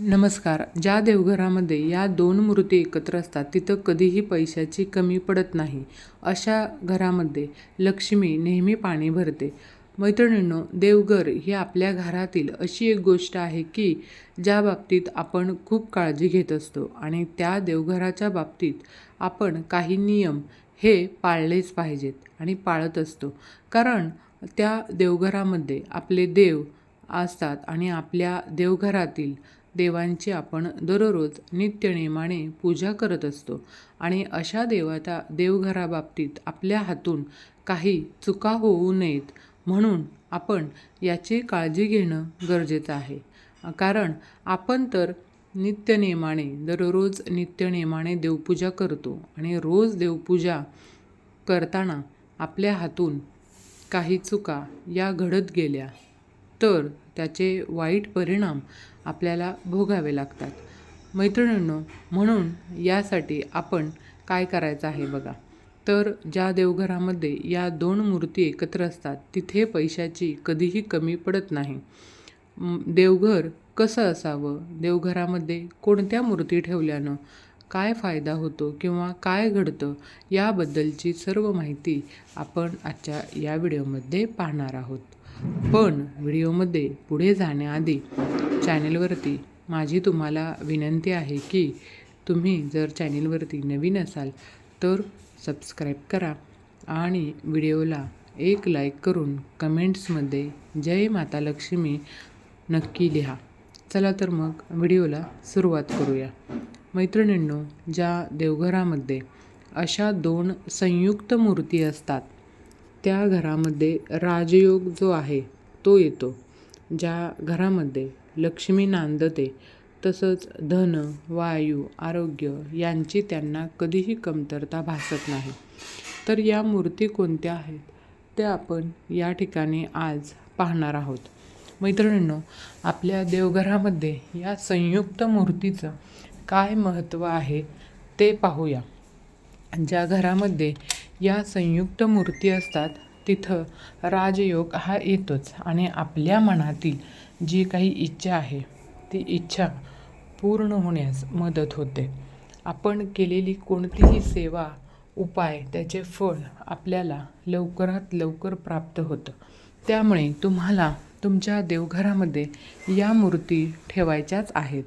नमस्कार. ज्या देवघरामध्ये या दोन मूर्ती एकत्र असतात तिथं कधीही पैशाची कमी पडत नाही. अशा घरामध्ये लक्ष्मी नेहमी पाणी भरते. मैत्रिणींनो देवघर ही आपल्या घरातील अशी एक गोष्ट आहे की ज्या बाबतीत आपण खूप काळजी घेत असतो आणि त्या देवघराच्या बाबतीत आपण काही नियम हे पाळलेच पाहिजेत आणि पाळत असतो. कारण त्या देवघरामध्ये आपले देव असतात आणि आपल्या देवघरातील देवांची आपण दररोज नित्यनेमाने पूजा करत असतो. आणि अशा देवता देवघराबाबतीत आपल्या हातून काही चुका होऊ नयेत म्हणून आपण याची काळजी घेणं गरजेचं आहे. कारण आपण तर नित्यनेमाने दररोज नित्यनेमाने देवपूजा करतो. आणि रोज देवपूजा करताना आपल्या हातून काही चुका या घडत गेल्या. तर त्याचे वाईट परिणाम आपल्याला भोगावे लागतात. मैत्रिणींनो म्हणून यासाठी आपण काय करायचं आहे बघा. तर ज्या देवघरामध्ये या दोन मूर्ती एकत्र असतात तिथे पैशाची कधीही कमी पडत नाही. देवघर कसं असावं? देवघरामध्ये कोणत्या मूर्ती ठेवल्यानं काय फायदा होतो किंवा काय घडतं? याबद्दलची सर्व माहिती आपण आजच्या या व्हिडिओमध्ये पाहणार आहोत. पण व्हिडिओमध्ये पुढे जाण्याआधी चॅनेलवरती माझी तुम्हाला विनंती आहे की तुम्ही जर चॅनेलवरती नवीन असाल तर सबस्क्राईब करा आणि व्हिडिओला एक लाईक करून कमेंट्समध्ये जय माता लक्ष्मी नक्की लिहा. चला तर मग व्हिडिओला सुरुवात करूया. मैत्रिणींनो ज्या देवघरामध्ये अशा दोन संयुक्त मूर्ती असतात त्या घरामध्ये राजयोग जो आहे तो येतो. ज्या घरामध्ये लक्ष्मी नांदते तसंच धन वायू आरोग्य यांची त्यांना कधीही कमतरता भासत नाही. तर या मूर्ती कोणत्या आहेत त्या आपण या ठिकाणी आज पाहणार आहोत. मैत्रिणींनो आपल्या देवघरामध्ये या संयुक्त मूर्तीचं काय महत्त्व आहे ते पाहूया. ज्या घरामध्ये या संयुक्त मूर्ती असतात तिथं राजयोग हा येतोच आणि आपल्या मनातील जी काही इच्छा आहे ती इच्छा पूर्ण होण्यास मदत होते. आपण केलेली कोणतीही सेवा उपाय त्याचे फळ आपल्याला लवकरात लवकर प्राप्त होतं. त्यामुळे तुम्हाला तुमच्या देवघरामध्ये या मूर्ती ठेवायच्याच आहेत.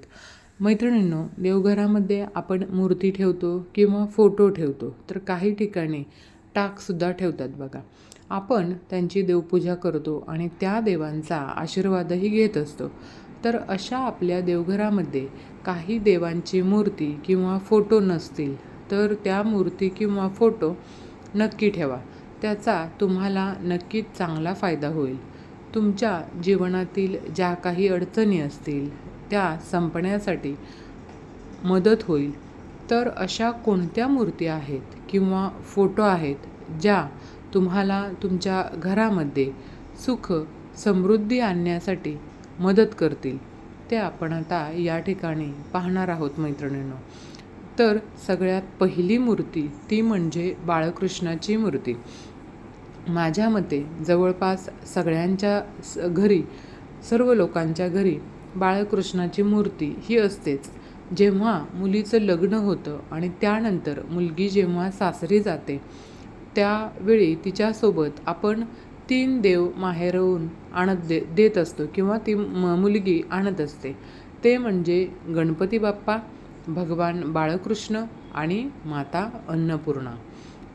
मैत्रिणींनो देवघरामध्ये आपण मूर्ती ठेवतो किंवा फोटो ठेवतो तर काही ठिकाणी टाकसुद्धा ठेवतात बघा. आपण त्यांची देवपूजा करतो आणि त्या देवांचा आशीर्वादही घेत असतो. तर अशा आपल्या देवघरामध्ये काही देवांची मूर्ती किंवा फोटो नसतील तर त्या मूर्ती किंवा फोटो नक्की ठेवा. त्याचा तुम्हाला नक्कीच चांगला फायदा होईल. तुमच्या जीवनातील ज्या काही अडचणी असतील त्या संपण्यासाठी मदत होईल. तर अशा कोणत्या मूर्ती आहेत किंवा फोटो आहेत ज्या तुम्हाला तुमच्या घरामध्ये सुख समृद्धी आणण्यासाठी मदत करतील? ते आपण आता या ठिकाणी पाहणार आहोत मैत्रिणींनो. तर सगळ्यात पहिली मूर्ती ती म्हणजे बाळकृष्णाची मूर्ती. माझ्या मते जवळपास सगळ्यांच्या घरी सर्व लोकांच्या घरी बाळकृष्णाची मूर्ती ही असतेच. जेव्हा मुलीचं लग्न होतं आणि त्यानंतर मुलगी जेव्हा सासरी जाते त्यावेळी तिच्यासोबत आपण तीन देव माहेरवून आणत दे देत असतो किंवा ती म मुलगी आणत असते. ते म्हणजे गणपती बाप्पा भगवान बाळकृष्ण आणि माता अन्नपूर्णा.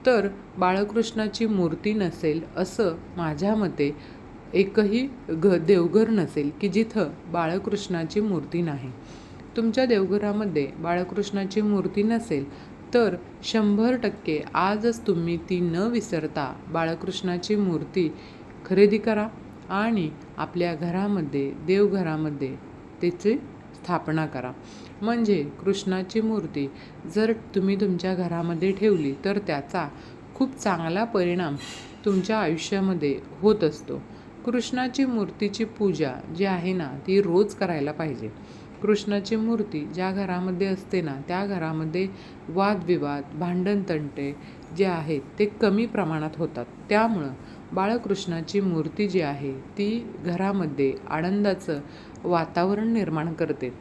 तर बाळकृष्णाची मूर्ती नसेल असं माझ्या मते एकही घ देवघर नसेल की जिथं बाळकृष्णाची मूर्ती नाही. तुमच्या देवघरामध्ये बाळकृष्णाची मूर्ती नसेल तर शंभर टक्के आजच तुम्ही ती न विसरता बाळकृष्णाची मूर्ती खरेदी करा आणि आपल्या घरामध्ये देवघरामध्ये त्याची स्थापना करा. म्हणजे कृष्णाची मूर्ती जर तुम्ही तुमच्या घरामध्ये ठेवली तर त्याचा खूप चांगला परिणाम तुमच्या आयुष्यामध्ये होत असतो. कृष्णाची मूर्तीची पूजा जी आहे ना ती रोज करायला पाहिजे. कृष्णाची मूर्ती ज्या घरामध्ये असते ना त्या घरामध्ये वादविवाद भांडणतंटे जे आहेत ते कमी प्रमाणात होतात. त्यामुळं बाळकृष्णाची मूर्ती जी आहे ती घरामध्ये आनंदाचं वातावरण निर्माण करते.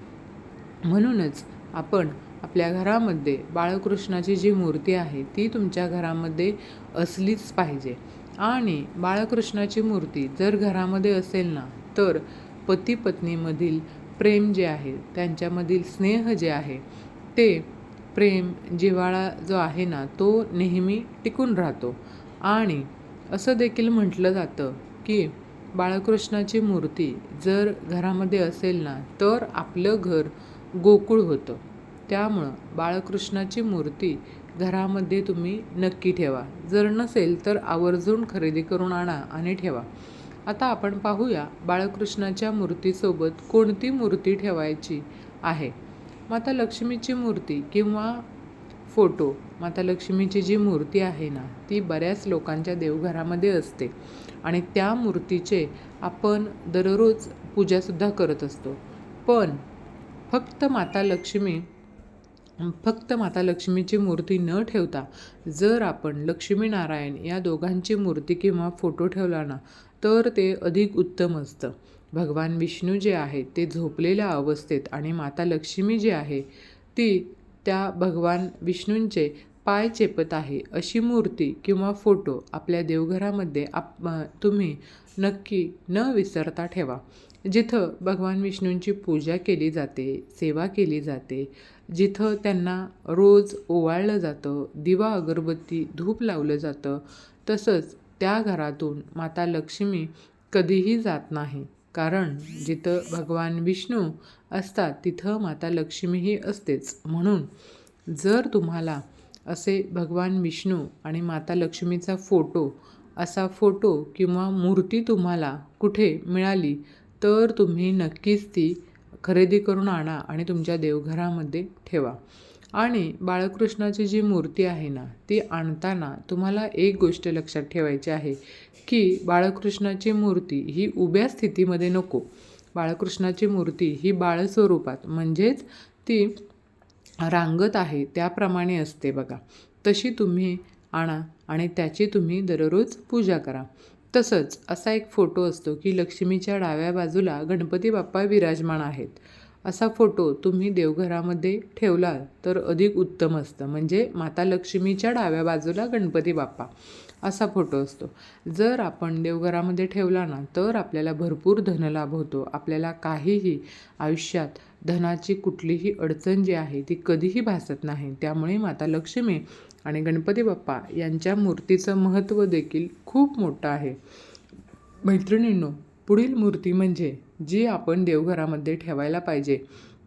म्हणूनच आपण आपल्या घरामध्ये बाळकृष्णाची जी मूर्ती आहे ती तुमच्या घरामध्ये असलीच पाहिजे. आणि बाळकृष्णाची मूर्ती जर घरामध्ये असेल ना तर पती पत्नीमधील प्रेम जे आहे त्यांच्यामधील स्नेह जे आहे ते प्रेम जिव्हाळा जो आहे ना तो नेहमी टिकून राहतो. आणि असं देखील म्हटलं जातं की बाळकृष्णाची मूर्ती जर घरामध्ये असेल ना तर आपलं घर गोकुळ होतं. त्यामुळं बाळकृष्णाची मूर्ती घरामध्ये तुम्ही नक्की ठेवा. जर नसेल तर आवर्जून खरेदी करून आणा आणि ठेवा. आता आपण पाहूया बाळकृष्णाच्या मूर्तीसोबत कोणती मूर्ती ठेवायची आहे. माता लक्ष्मीची मूर्ती किंवा फोटो. माता लक्ष्मीची जी मूर्ती आहे ना ती बऱ्याच लोकांच्या देवघरामध्ये असते. आणि त्या मूर्तीचे आपण दररोज पूजासुद्धा करत असतो. पण फक्त माता लक्ष्मी फक्त माता लक्ष्मीची मूर्ती न ठेवता जर आपण लक्ष्मीनारायण या दोघांची मूर्ती किंवा फोटो ठेवला ना तर ते अधिक उत्तम असतं. भगवान विष्णू जे आहेत ते झोपलेल्या अवस्थेत आणि माता लक्ष्मी जी आहे ती त्या भगवान विष्णूंचे पाय चेपत आहे अशी मूर्ती किंवा फोटो आपल्या देवघरामध्ये आप तुम्ही नक्की न विसरता ठेवा. जिथं भगवान विष्णूंची पूजा केली जाते सेवा केली जाते जिथं त्यांना रोज ओवाळलं जातं दिवा अगरबत्ती धूप लावलं जातं तसंच त्या घरातून माता लक्ष्मी कधीही जात नाही. कारण जिथं भगवान विष्णू असतात तिथं माता लक्ष्मीही असतेच. म्हणून जर तुम्हाला असे भगवान विष्णू आणि माता लक्ष्मीचा फोटो असा फोटो किंवा मूर्ती तुम्हाला कुठे मिळाली तर तुम्ही नक्कीच ती खरेदी करून आणा आणि तुमच्या देवघरामध्ये ठेवा. आणि बाळकृष्णाची जी मूर्ती आहे ना ती आणताना तुम्हाला एक गोष्ट लक्षात ठेवायची आहे की बाळकृष्णाची मूर्ती ही उभ्या स्थितीमध्ये नको. बाळकृष्णाची मूर्ती ही बाळस्वरूपात म्हणजेच ती रांगत आहे त्याप्रमाणे असते बघा. तशी तुम्ही आणा आणि त्याची तुम्ही दररोज पूजा करा. तसंच असा एक फोटो असतो की लक्ष्मीच्या डाव्या बाजूला गणपती बाप्पा विराजमान आहेत. असा फोटो तुम्ही देवघरामध्ये ठेवला तर अधिक उत्तम असतं. म्हणजे माता लक्ष्मीच्या डाव्या बाजूला गणपती बाप्पा असा फोटो असतो. जर आपण देवघरामध्ये ठेवला ना तर आपल्याला भरपूर धनलाभ होतो. आपल्याला काहीही आयुष्यात धनाची कुठलीही अडचण जी आहे ती कधीही भासत नाही. त्यामुळे माता लक्ष्मी आणि गणपती बाप्पा यांच्या मूर्तीचं महत्त्व देखील खूप मोठं आहे. मैत्रिणींनो पुढील मूर्ती म्हणजे जी आपण देवघरामध्ये ठेवायला पाहिजे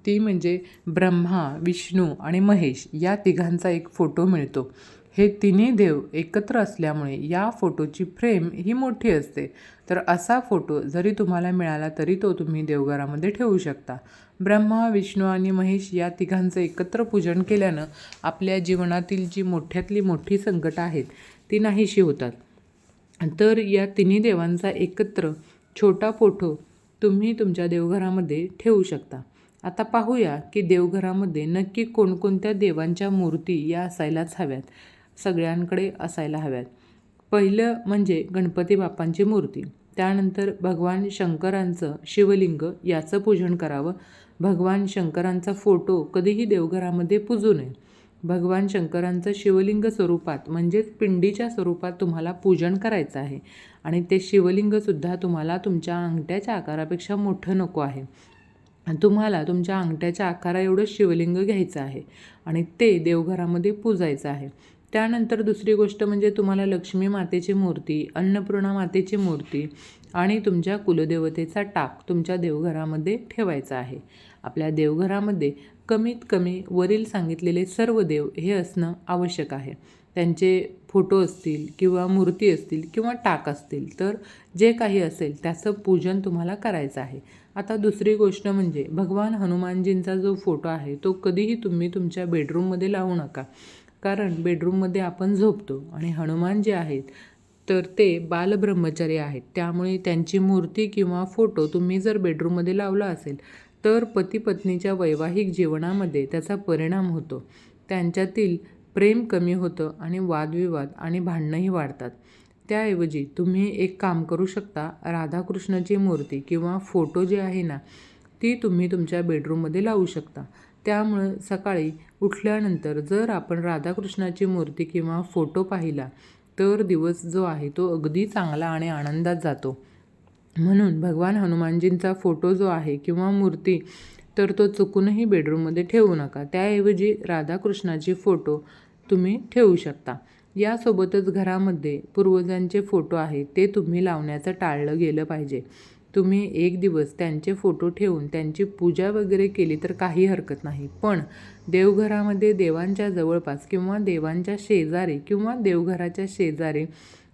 ती म्हणजे ब्रह्मा विष्णू आणि महेश या तिघांचा एक फोटो मिळतो. हे तिन्ही देव एकत्र असल्यामुळे या फोटोची फ्रेम ही मोठी असते. तर असा फोटो जरी तुम्हाला मिळाला तरी तो तुम्ही देवघरामध्ये ठेवू शकता. ब्रह्मा विष्णू आणि महेश या तिघांचं एकत्र पूजन केल्यानं आपल्या जीवनातील जी मोठ्यातली मोठी संकटं आहेत ती नाहीशी होतात. तर या तिन्ही देवांचा एकत्र छोटा फोटो तुम्ही तुमच्या देवघरामध्ये ठेवू शकता. आता पाहूया की देवघरामध्ये नक्की कोणकोणत्या देवांच्या मूर्ती या असायलाच हव्यात. सगळ्यांकडे असायला हव्यात. पहिलं म्हणजे गणपती बाप्पांची मूर्ती. त्यानंतर भगवान शंकरांचं शिवलिंग याचं पूजन करावं. भगवान शंकरांचा फोटो कधीही देवघरामध्ये पूजू नये. भगवान शंकरांचं शिवलिंग स्वरूपात म्हणजेच पिंडीच्या स्वरूपात तुम्हाला पूजन करायचं आहे. आणि ते शिवलिंगसुद्धा तुम्हाला तुमच्या अंगठ्याच्या आकारापेक्षा मोठं नको आहे. तुम्हाला तुमच्या अंगठ्याच्या आकारा एवढं शिवलिंग घ्यायचं आहे. आणि ते देवघरामध्ये पूजायचं आहे. त्यानंतर दुसरी गोष्ट म्हणजे तुम्हाला लक्ष्मी मातेची मूर्ती अन्नपूर्णा मातेची मूर्ती आणि तुमच्या कुलदेवतेचा टाक तुमच्या देवघरामध्ये ठेवायचा आहे. आपल्या देवघरामध्ये कमीत कमी वरील सांगितलेले सर्व देव हे असणं आवश्यक आहे. त्यांचे फोटो असतील किंवा मूर्ती असतील किंवा टाक असतील तर जे काही असेल त्याचं पूजन तुम्हाला करायचं आहे. आता दुसरी गोष्ट म्हणजे भगवान हनुमानजींचा जो फोटो आहे तो कधीही तुम्ही तुमच्या बेडरूममध्ये लावू नका. कारण बेडरूममध्ये आपण झोपतो आणि हनुमान जे आहेत तर ते बालब्रह्मचारी आहेत. त्यामुळे त्यांची मूर्ती किंवा फोटो तुम्ही जर बेडरूममध्ये लावला असेल तर पती पत्नीच्या वैवाहिक जीवनामध्ये त्याचा परिणाम होतो. त्यांच्यातील प्रेम कमी होतं आणि वादविवाद आणि भांडणंही वाढतात. त्याऐवजी तुम्ही एक काम करू शकता राधाकृष्णाची मूर्ती किंवा फोटो जे आहे ना ती तुम्ही तुमच्या बेडरूममध्ये लावू शकता. त्यामुळं सकाळी उठल्यानंतर जर आपण राधाकृष्णाची मूर्ती किंवा फोटो पाहिला तर दिवस जो आहे तो अगदी चांगला आणि आनंदात जातो. म्हणून भगवान हनुमानजींचा फोटो जो आहे किंवा मूर्ती तर तो चुकूनही बेडरूममध्ये ठेवू नका. त्याऐवजी राधाकृष्णाची फोटो तुम्ही ठेवू शकता. यासोबतच घरामध्ये पूर्वजांचे फोटो आहेत ते तुम्ही लावण्याचं टाळलं गेलं पाहिजे. तुम्ही एक दिवस त्यांचे फोटो ठेवून त्यांची पूजा वगैरे केली तर काही हरकत नाही. पण देवघरामध्ये देवांच्या जवळपास किंवा देवांच्या शेजारी किंवा देवघराच्या शेजारी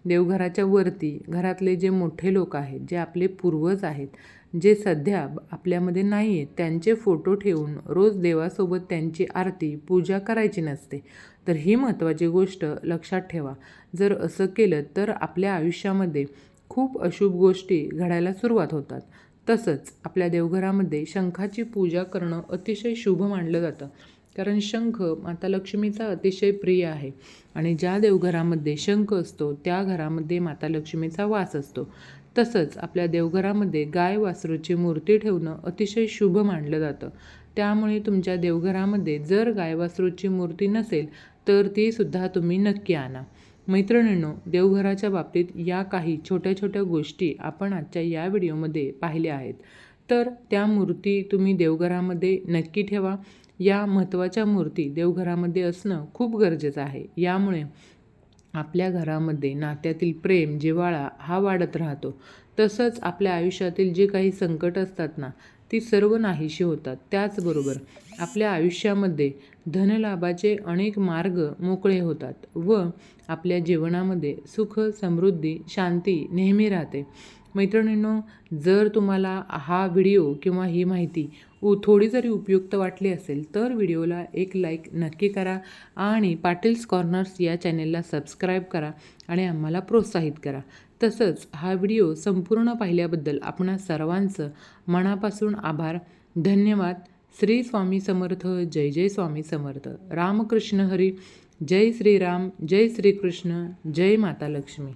देवघराच्या वरती घरातले जे मोठे लोक आहेत जे आपले पूर्वज आहेत जे सध्या आपल्यामध्ये नाही आहेत त्यांचे फोटो ठेवून रोज देवासोबत त्यांची आरती पूजा करायची नसते. तर ही महत्त्वाची गोष्ट लक्षात ठेवा. जर असं केलं तर आपल्या आयुष्यामध्ये खूप अशुभ गोष्टी घडायला सुरुवात होतात. तसंच आपल्या देवघरामध्ये शंखाची पूजा करणं अतिशय शुभ मानलं जातं. कारण शंख माता लक्ष्मीचा अतिशय प्रिय आहे. आणि ज्या देवघरामध्ये शंख असतो त्या घरामध्ये माता लक्ष्मीचा वास असतो. तसंच आपल्या देवघरामध्ये गाय वासरूची मूर्ती ठेवणं अतिशय शुभ मानलं जातं. त्यामुळे तुमच्या देवघरामध्ये जर गाय वासरूची मूर्ती नसेल तर तीसुद्धा तुम्ही नक्की आणा. मैत्रिणींनो देवघराच्या बाबतीत या काही छोट्या छोट्या गोष्टी आपण आजच्या या व्हिडिओमध्ये पाहिल्या आहेत. तर त्या मूर्ती तुम्ही देवघरामध्ये नक्की ठेवा. या महत्त्वाच्या मूर्ती देवघरामध्ये असणं खूप गरजेचं आहे. यामुळे आपल्या घरामध्ये नात्यातील प्रेम जिव्हाळा हा वाढत राहतो. तसंच आपल्या आयुष्यातील जे काही संकट असतात ना ती सर्व नाहीशी होतात. त्याचबरोबर आपल्या आयुष्यामध्ये धनलाभाचे अनेक मार्ग मोकळे होतात व आपल्या जीवनामध्ये सुख समृद्धी शांती नेहमी राहते. मैत्रिणींनो जर तुम्हाला हा व्हिडिओ किंवा ही माहिती उ थोडी जरी उपयुक्त वाटली असेल तर व्हिडिओला एक लाईक नक्की करा आणि पाटील्स कॉर्नर्स या चॅनेलला सबस्क्राईब करा आणि आम्हाला प्रोत्साहित करा. तसंच हा व्हिडिओ संपूर्ण पाहिल्याबद्दल आपणा सर्वांचं मनापासून आभार. धन्यवाद. श्री स्वामी समर्थ जय जय स्वामी समर्थ. रामकृष्ण हरी जय श्रीराम जय श्रीकृष्ण जय माता लक्ष्मी.